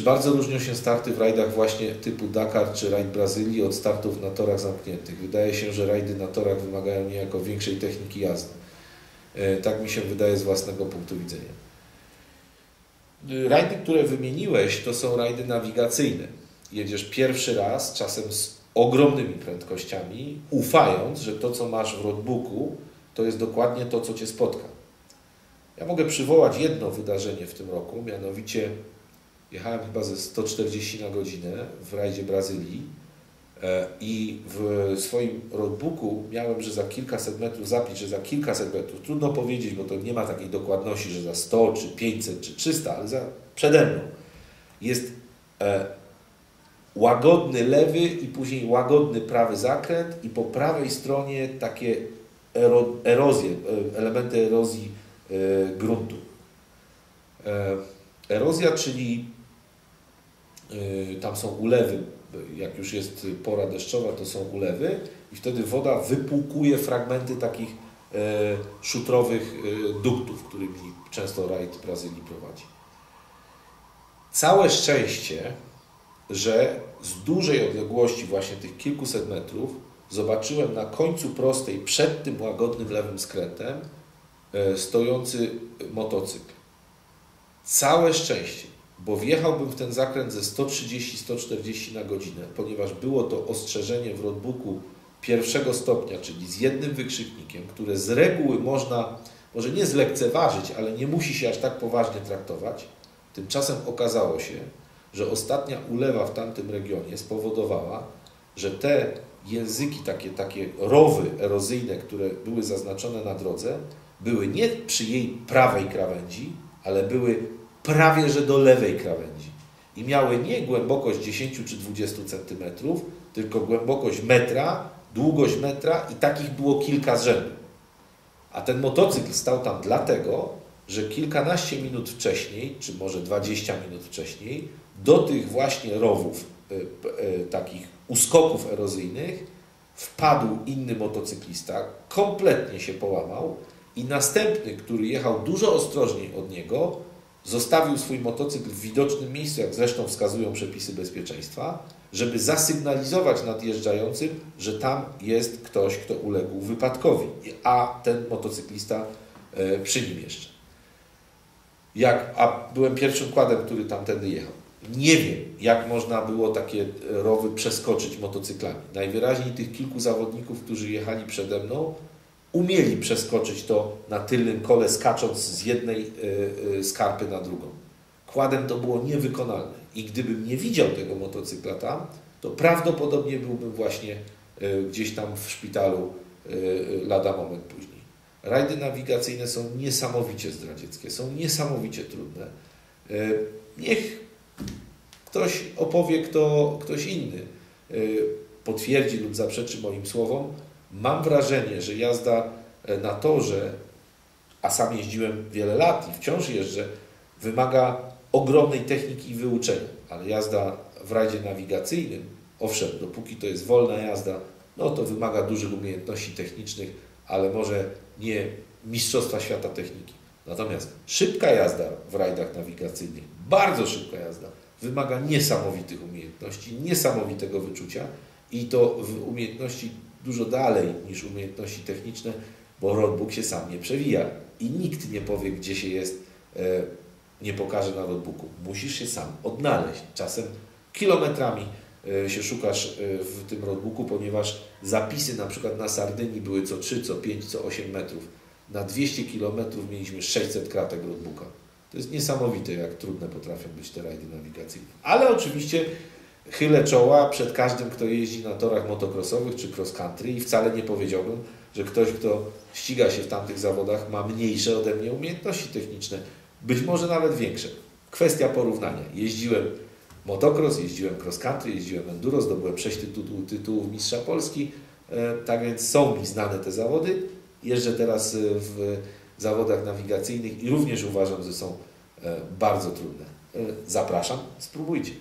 Czy bardzo różnią się starty w rajdach właśnie typu Dakar czy rajd Brazylii od startów na torach zamkniętych? Wydaje się, że rajdy na torach wymagają niejako większej techniki jazdy. E, tak mi się wydaje z własnego punktu widzenia. E, rajdy, które wymieniłeś, to są rajdy nawigacyjne. Jedziesz pierwszy raz, czasem z ogromnymi prędkościami, ufając, że to, co masz w roadbooku, to jest dokładnie to, co Cię spotka. Ja mogę przywołać jedno wydarzenie w tym roku, mianowicie jechałem chyba ze 140 na godzinę w rajdzie Brazylii e, i w swoim roadbooku miałem, że za kilkaset metrów zapić, że za kilkaset metrów, trudno powiedzieć, bo to nie ma takiej dokładności, że za 100 czy 500 czy 300, ale za, przede mną jest e, łagodny lewy i później łagodny prawy zakręt i po prawej stronie takie ero, erozje, e, elementy erozji gruntu. Erozja, czyli tam są ulewy, jak już jest pora deszczowa, to są ulewy i wtedy woda wypłukuje fragmenty takich szutrowych duktów, którymi często rajd Brazylii prowadzi. Całe szczęście, że z dużej odległości, właśnie tych kilkuset metrów, zobaczyłem na końcu prostej, przed tym łagodnym lewym skrętem, e, stojący motocykl. Całe szczęście, bo wjechałbym w ten zakręt ze 130-140 na godzinę, ponieważ było to ostrzeżenie w roadbooku pierwszego stopnia, czyli z jednym wykrzyknikiem, które z reguły można, może nie zlekceważyć, ale nie musi się aż tak poważnie traktować. Tymczasem okazało się, że ostatnia ulewa w tamtym regionie spowodowała, że te języki, takie, takie rowy erozyjne, które były zaznaczone na drodze, były nie przy jej prawej krawędzi, ale były prawie że do lewej krawędzi. I miały nie głębokość 10 czy 20 centymetrów, tylko głębokość metra, długość metra i takich było kilka z rzędu. A ten motocykl stał tam dlatego, że kilkanaście minut wcześniej, czy może 20 minut wcześniej, do tych właśnie rowów, y, y, takich uskoków erozyjnych, wpadł inny motocyklista, kompletnie się połamał i następny, który jechał dużo ostrożniej od niego, zostawił swój motocykl w widocznym miejscu, jak zresztą wskazują przepisy bezpieczeństwa, żeby zasygnalizować nadjeżdżającym, że tam jest ktoś, kto uległ wypadkowi, a ten motocyklista e, przy nim jeszcze. Jak, a byłem pierwszym kładem, który tamtędy jechał. Nie wiem, jak można było takie rowy przeskoczyć motocyklami. Najwyraźniej tych kilku zawodników, którzy jechali przede mną, umieli przeskoczyć to na tylnym kole, skacząc z jednej e, e, skarpy na drugą. Kładem to było niewykonalne. I gdybym nie widział tego motocykla tam, to prawdopodobnie byłbym właśnie e, gdzieś tam w szpitalu lada moment później. Rajdy nawigacyjne są niesamowicie zdradzieckie, są niesamowicie trudne. Niech ktoś opowie, kto, ktoś inny potwierdzi lub zaprzeczy moim słowom. Mam wrażenie, że jazda e, na torze, a sam jeździłem wiele lat i wciąż jeżdżę, wymaga ogromnej techniki i wyuczenia, ale jazda w rajdzie nawigacyjnym, owszem, dopóki to jest wolna jazda, no to wymaga dużych umiejętności technicznych, ale może nie mistrzostwa świata techniki. Natomiast szybka jazda w rajdach nawigacyjnych, bardzo szybka jazda, wymaga niesamowitych umiejętności, niesamowitego wyczucia i to umiejętności dużo dalej niż umiejętności techniczne, bo roadbook się sam nie przewija i nikt nie powie, gdzie się jest, e, nie pokaże na roadbooku. Musisz się sam odnaleźć. Czasem kilometrami e, się szukasz e, w tym roadbooku, ponieważ zapisy na przykład na Sardynii były co 3, co 5, co 8 metrów. Na 200 km mieliśmy 600 kratek roadbooka. To jest niesamowite, jak trudne potrafią być te rajdy nawigacyjne. Ale oczywiście chylę czoła przed każdym, kto jeździ na torach motocrossowych czy cross country i wcale nie powiedziałbym, że ktoś, kto ściga się w tamtych zawodach, ma mniejsze ode mnie umiejętności techniczne, być może nawet większe. Kwestia porównania. Jeździłem motocross, jeździłem cross country, jeździłem enduro, zdobyłem 6 tytułów, tytułów mistrza Polski, e, tak więc są mi znane te zawody. Jeżdżę teraz w zawodach nawigacyjnych i również uważam, że są e, bardzo trudne. E, zapraszam, spróbujcie.